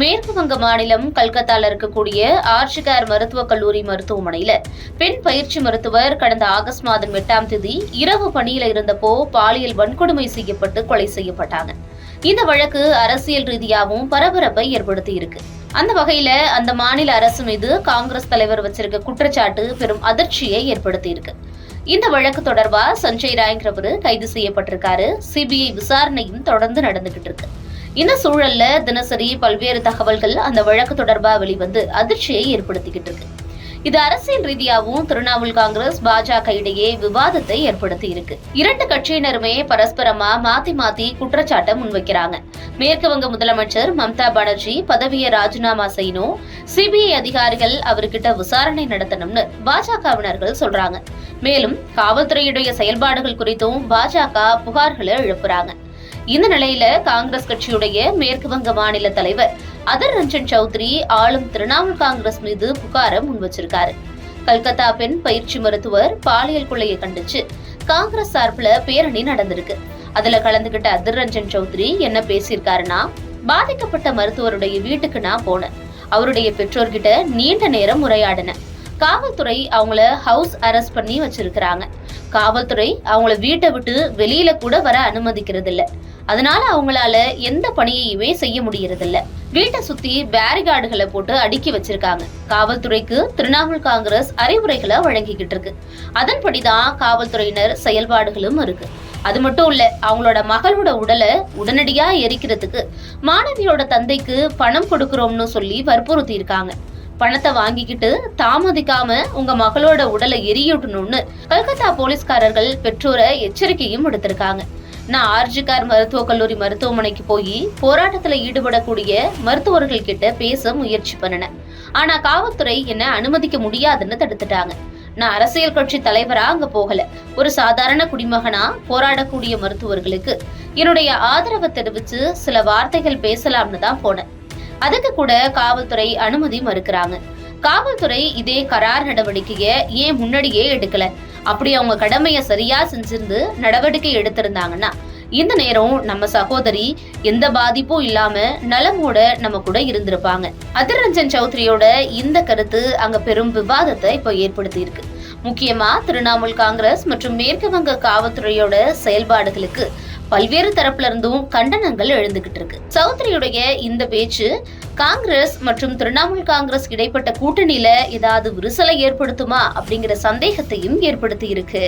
மேற்கு வங்க மாநிலம் கல்கத்தால இருக்கக்கூடிய ஆர்ஜிகார் மருத்துவக் கல்லூரி மருத்துவமனையில பெண் பயிற்சி மருத்துவர் கடந்த ஆகஸ்ட் மாதம் எட்டாம் தேதி இரவு பணியில இருந்தப்போ பாலியல் வன்கொடுமை செய்யப்பட்டு கொலை செய்யப்பட்டாங்க. இந்த வழக்கு அரசியல் ரீதியாகவும் பரபரப்பை ஏற்படுத்தி இருக்கு. அந்த வகையில அந்த மாநில அரசு மீது காங்கிரஸ் தலைவர் வச்சிருக்க குற்றச்சாட்டு பெரும் அதிர்ச்சியை ஏற்படுத்தி இருக்கு. இந்த வழக்கு தொடர்பா சஞ்சய் ராய்ங்கிறவரு கைது செய்யப்பட்டிருக்காரு. சிபிஐ விசாரணையும் தொடர்ந்து நடந்துகிட்டு இருக்கு. இந்த சூழல்ல தினசரி பல்வேறு தகவல்கள் அந்த வழக்கு தொடர்பா வெளிவந்து அதிர்ச்சியை ஏற்படுத்திக்கிட்டு இருக்கு. இது அரசியல் ரீதியாகவும் திரிணாமுல் காங்கிரஸ் பாஜக இடையே விவாதத்தை ஏற்படுத்தி இருக்கு. இரண்டு கட்சியினருமே பரஸ்பரமா மாத்தி மாத்தி குற்றச்சாட்டை முன்வைக்கிறாங்க. மேற்கு வங்க முதலமைச்சர் மம்தா பானர்ஜி பதவியை ராஜினாமா செய்யணும் சிபிஐ அதிகாரிகள் அவர்கிட்ட விசாரணை நடத்தணும்னு பாஜகவினர்கள் சொல்றாங்க. மேலும் காவல்துறையுடைய செயல்பாடுகள் குறித்தும் பாஜக புகார்களை எழுப்புறாங்க. இந்த நிலையில காங்கிரஸ் கட்சியுடைய மேற்கு வங்க மாநில தலைவர் அதர் ரஞ்சன் சௌத்ரி ஆளும் திரிணாமுல் காங்கிரஸ் மீது புகார முன் வச்சிருக்காரு கல்கத்தா பெண் பயிற்சி மருத்துவர் பாலியல் கொள்ளையை கண்டிச்சு காங்கிரஸ் சார்பில் பேரணி நடந்திருக்கு. அதுல கலந்துகிட்ட அதிர் ரஞ்சன் சௌத்ரி என்ன பேசியிருக்காருன்னா பாதிக்கப்பட்ட மருத்துவருடைய வீட்டுக்கு நான் போனேன். அவருடைய பெற்றோர்கிட்ட நீண்ட நேரம் உரையாடினேன். காவல்துறை அவங்கள ஹவுஸ் அரெஸ்ட் பண்ணி வச்சிருக்கிறாங்க. காவல்துறை அவங்கள வீட்டை விட்டு வெளியில கூட வர அனுமதிக்கிறது இல்லை அதனால அவங்களால எந்த பணியையுமே செய்ய முடியறதில்ல. வீட்டை சுத்தி பேரிகார்டுகளை போட்டு அடுக்கி வச்சிருக்காங்க. காவல்துறைக்கு திரிணாமுல் காங்கிரஸ் அறிவுரைகளை வழங்கிக்கிட்டு இருக்கு. அதன்படிதான் காவல்துறையினர் செயல்பாடுகளும் இருக்கு. அது மட்டும் இல்ல அவங்களோட மகளோட உடலை உடனடியா எரிக்கிறதுக்கு மாணவியோட தந்தைக்கு பணம் கொடுக்கறோம்னு சொல்லி வற்புறுத்தி இருக்காங்க பணத்தை வாங்கிக்கிட்டு தாமதிக்காம உங்க மகளோட உடலை எரியட்டணும்னு கல்கத்தா போலீஸ்காரர்கள் பெற்றோரை எச்சரிக்கையும் எடுத்திருக்காங்க நான் ஆர்ஜிகார் மருத்துவக் கல்லூரி மருத்துவமனைக்கு போய் போராட்டத்துல ஈடுபடக்கூடிய மருத்துவர்கள் கிட்ட பேச முயற்சி பண்ணினேன். ஆனா காவல்துறை என்ன அனுமதிக்க முடியாதுன்னு தடுத்துட்டாங்க. நான் அரசியல் கட்சி தலைவரா அங்க போகல. ஒரு சாதாரண குடிமகனா போராடக்கூடிய மருத்துவர்களுக்கு என்னுடைய ஆதரவை தெரிவிச்சு சில வார்த்தைகள் பேசலாம்னு தான் போனேன். அதுக்கு கூட காவல்துறை அனுமதி மறுக்கிறாங்க. காவல்துறை இதே கரார் நடவடிக்கையை ஏன் முன்னாடியே எடுக்கல? அப்படி அவங்க கடமையை சரியா செஞ்சிருந்து நடவடிக்கை எடுத்திருந்தாங்கன்னா இந்த நேரம் நம்ம சகோதரி எந்த பாதிப்பும் இல்லாம நலமோட நம்ம கூட இருந்திருப்பாங்க. அதிர் ரஞ்சன் சௌத்ரியோட இந்த கருத்து அங்க பெரும் விவாதத்தை இப்போ ஏற்படுத்தி இருக்கு முக்கியமா திரிணாமுல் காங்கிரஸ் மற்றும் மேற்கு வங்க காவல்துறையோட செயல்பாடுகளுக்கு பல்வேறு தரப்புல இருந்தும் கண்டனங்கள் எழுந்துகிட்டு இருக்கு. சௌத்ரியுடைய இந்த பேச்சு காங்கிரஸ் மற்றும் திரிணாமுல் காங்கிரஸ் இடைப்பட்ட கூட்டணியில ஏதாவது விரிசலை ஏற்படுத்துமா அப்படிங்கிற சந்தேகத்தையும் ஏற்படுத்தி இருக்கு.